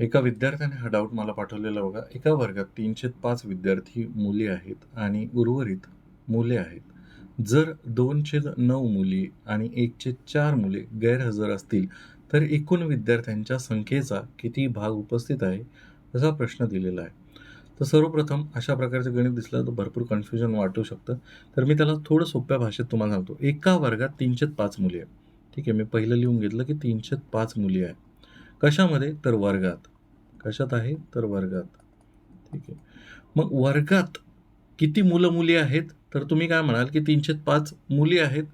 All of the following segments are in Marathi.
एका विद्यार्थ्याने हा डाऊट मला पाठवलेला बघा. एका वर्गात तीनशे पाच विद्यार्थी मुली आहेत आणि उर्वरित मुले आहेत. जर दोनशे नऊ मुली आणि एकशे चार मुले गैरहजर असतील तर एकूण विद्यार्थ्यांच्या संख्येचा किती भाग उपस्थित आहे असा प्रश्न दिलेला आहे. तर सर्वप्रथम अशा प्रकारचं गणित दिसलं तर भरपूर कन्फ्युजन वाटू शकतं. तर मी त्याला थोडं सोप्या भाषेत तुम्हाला सांगतो. एका वर्गात तीनशे पाच मुली आहे ठीक आहे मी पहिलं लिहून घेतलं की तीनशे पाच मुली आहे कशामध्ये? तर वर्गात. कशात आहे? तर वर्गात. ठीक आहे. मग वर्गात किती मुलं मुली आहेत? तर तुम्ही काय म्हणाल की तीनशे पाच मुली आहेत?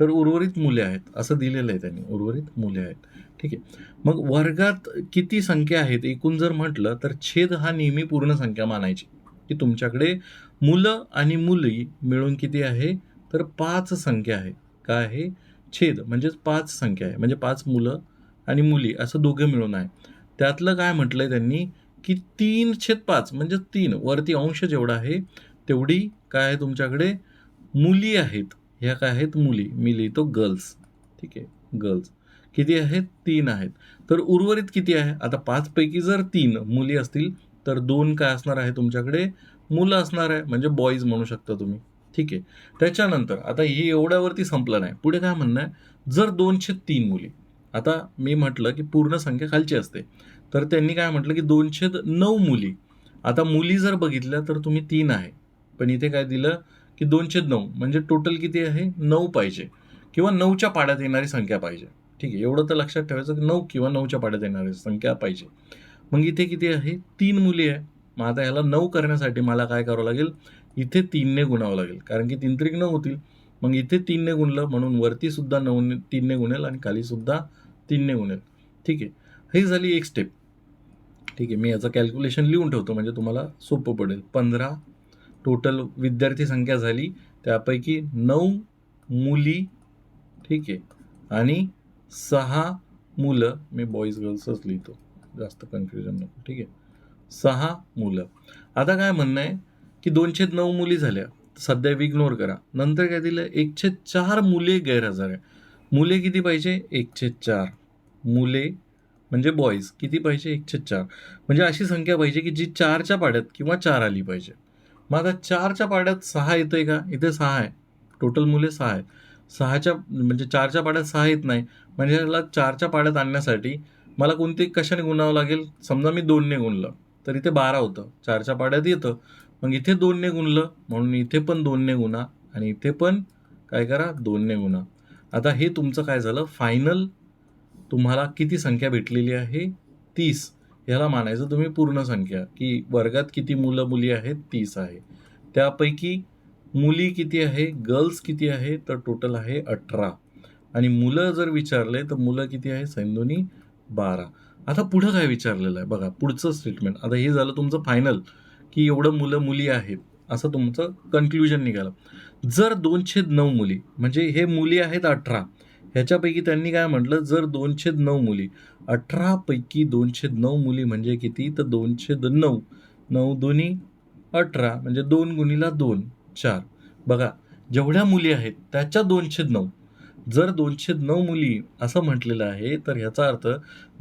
तर उर्वरित मुले आहेत. असं दिलेलं आहे त्यांनी. उर्वरित मुले आहेत. ठीक आहे. मग वर्गात किती संख्या आहेत? एकूण जर म्हटलं तर छेद हा नेहमी पूर्ण संख्या मानायची. की तुमच्याकडे मुलं आणि मुली मिळून किती आहे? तर पाच संख्या आहे. काय आहे? छेद. म्हणजेच पाच संख्या आहे. म्हणजे पाच मुलं आणि मुली असं दोघं मिळून आहे. त्यातलं काय म्हटलंय त्यांनी की तीन छेद पाच म्हणजे तीन वरती अंश जेवढा आहे तेवढी काय आहे तुमच्याकडे? मुली आहेत. ह्या काय आहेत? मुली. मी लिहितो गर्ल्स ठीक आहे? गर्ल्स किती आहेत? तीन आहेत. तर उर्वरित किती आहे? आता पाचपैकी जर तीन मुली असतील तर दोन काय असणार आहे तुमच्याकडे? मुलं असणार आहे. म्हणजे बॉईज म्हणू शकता तुम्ही. ठीक आहे? त्याच्यानंतर आता हे एवढ्यावरती संपलं नाही. पुढे काय म्हणणं आहे? जर दोनशे तीन मुली आता मी म्हटलं की पूर्ण संख्या खालची असते. तर त्यांनी काय म्हटलं की दोनशे नऊ मुली. आता मुली जर बघितल्या तर तुम्ही तीन आहे. पण इथे काय दिलं की दोनशे नऊ. म्हणजे टोटल किती आहे? नऊ पाहिजे. किंवा नऊच्या पाड्यात येणारी संख्या पाहिजे. ठीक आहे. एवढं तर लक्षात ठेवायचं की नऊ किंवा नऊच्या पाड्यात येणारी संख्या पाहिजे. मग इथे किती आहे? तीन मुली आहे. मग आता ह्याला नऊ करण्यासाठी मला काय करावं लागेल? इथे तीनने गुणावं लागेल. कारण की तीन त्रिक नऊ होतील. मग इथे तीनने गुणलं म्हणून वरती सुद्धा नऊने तीनने गुणेल आणि खाली सुद्धा तीनने गुणेल ठीक आहे. ही झाली एक स्टेप ठीक आहे. मी याचं कॅल्क्युलेशन लिहून ठेवतो म्हणजे तुम्हाला सोपं पडेल. पंधरा टोटल विद्यार्थी संख्या झाली. त्यापैकी नऊ मुली ठीक आहे आणि सहा मुलं मी बॉईज गर्ल्सच लिहितो. जास्त कन्फ्युजन नको. ठीक आहे. सहा मुलं. आता काय म्हणणं आहे? की दोनशे नऊ मुली झाल्या. सध्या इग्नोर करा. नंतर काय दिलं? एकशे चार मुले गैरहजर आहे मुले किती पाहिजे? एकशे चार. मुले म्हणजे बॉईज किती पाहिजे? एकशे चार. म्हणजे अशी संख्या पाहिजे की जी चारच्या पाड्यात किंवा चार आली पाहिजे. मग आता चारच्या पाड्यात सहा येतं आहे का? इथे सहा आहे. टोटल मुले सहा आहेत. सहाच्या म्हणजे चारच्या पाड्यात सहा येत नाही. म्हणजे याला चारच्या पाड्यात आणण्यासाठी मला कोणते कशाने गुणावं लागेल? समजा मी दोनने गुणलं तर इथे बारा होतं. चारच्या पाड्यात येतं. मग इथे दोनने गुणलं म्हणून इथे पण दोनने गुणा आणि इथे पण काय करा? दोनने गुणा. आता हे तुमचं काय झालं? फायनल तुम्हाला किती संख्या भेटलेली आहे? तीस. ह्याला मानायचं तुम्ही पूर्ण संख्या की वर्गात किती मुलं मुली आहेत? तीस आहे. त्यापैकी मुली किती आहे? गर्ल्स किती आहे? तर टोटल आहे अठरा. आणि मुलं जर विचारले तर मुलं किती आहे? सैंदोनी बारा. आता पुढं काय विचारलेलं आहे? बघा पुढचं स्टेटमेंट आता हे झालं तुमचं फायनल की एवढं मुलं मुली आहेत. असं तुमचं कन्क्ल्युजन निघालं. जर दोनशे नऊ मुली म्हणजे हे मुली आहेत अठरा ह्याच्यापैकी त्यांनी काय म्हटलं? जर दोनशे नऊ मुली अठरापैकी दोनशे नऊ मुली म्हणजे किती? तर दोनशे द नऊ नऊ दोन्ही अठरा म्हणजे दोन गुणीला दोन चार. बघा जेवढ्या मुली आहेत त्याच्या दोनशे नऊ. जर दोनशे नऊ मुली असं म्हटलेलं आहे तर ह्याचा अर्थ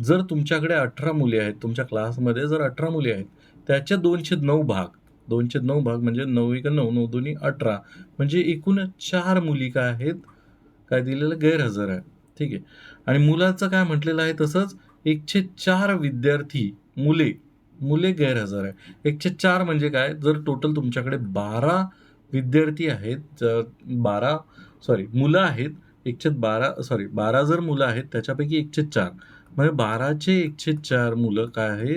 जर तुमच्याकडे अठरा मुली आहेत तुमच्या क्लासमध्ये जर अठरा मुली आहेत त्याच्या दोनशे नऊ भाग. दोनशे नऊ भाग म्हणजे नऊ एक नऊ नऊ दोन्ही अठरा. म्हणजे एकूण चार मुली काय आहेत? काय दिलेलं? गैरहजर आहे ठीक आहे. आणि मुलाचं काय म्हटलेलं आहे तसंच एकशे चार विद्यार्थी मुले मुले गैरहजर आहे एकशे चार म्हणजे काय? जर टोटल तुमच्याकडे बारा विद्यार्थी आहेत बारा सॉरी मुलं आहेत एकशे बारा सॉरी बारा जर मुलं आहेत त्याच्यापैकी एकशे चार. म्हणजे बाराचे एकशे चार मुलं काय आहे?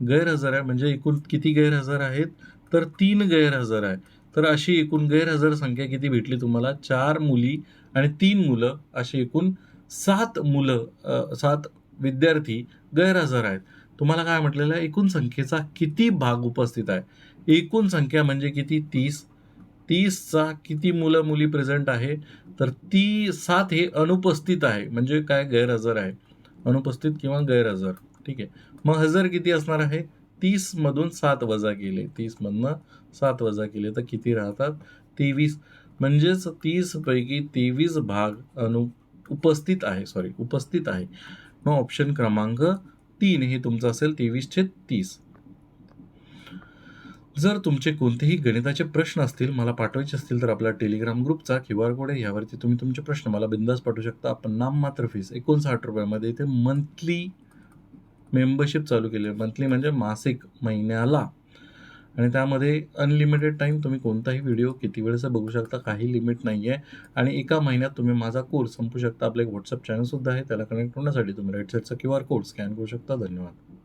गैरहजर आहे म्हणजे एकूण किती गैरहजर आहेत? तर तीन गैरहजर आहे तर अशी एकूण गैरहजर संख्या किती भेटली तुम्हाला? चार मुली आणि तीन मुलं. अशी एकूण सात मुलं सात विद्यार्थी गैरहजर आहेत. तुम्हाला काय म्हटलेलं आहे? एकूण संख्येचा किती भाग उपस्थित आहे? एकूण संख्या म्हणजे किती? तीस. तीसचा किती मुलं मुली प्रेझेंट आहे? तर ती सात हे अनुपस्थित आहे. म्हणजे काय? गैरहजर आहे. अनुपस्थित किंवा गैरहजर. ठीक आहे. मग हजर किती असणार आहे? तीसमधून सात वजा केले. तीसमधनं सात वजा केले तर किती राहतात? तेवीस. म्हणजेच तीसपैकी तेवीस भाग अनु उपस्थित आहे. सॉरी उपस्थित आहे. मग ऑप्शन क्रमांक तीन हे तुमचं असेल तेवीस छेद तीस. जर तुमचे कोणतेही गणिताचे प्रश्न असतील मला पाठवायचे असतील तर आपला टेलिग्राम ग्रुपचा क्यू आर कोड आहे. यावरती तुम्ही तुमचे प्रश्न मला बिंदास पाठवू शकता. आपण नाममात्र फीस एकोणसाठ रुपयामध्ये इथे मंथली मेंबरशिप चालू केली. आहे मंथली म्हणजे मासिक महिन्याला. आणि त्यामध्ये अनलिमिटेड टाईम तुम्ही कोणताही व्हिडिओ किती वेळेचा बघू शकता काही लिमिट नाही आहे आणि एका महिन्यात तुम्ही माझा कोर्स संपू शकता. आपलं एक व्हॉट्सअप चॅनलसुद्धा आहे. त्याला कनेक्ट होण्यासाठी तुम्ही राईट साईडचा क्यू आर कोड स्कॅन करू शकता. धन्यवाद.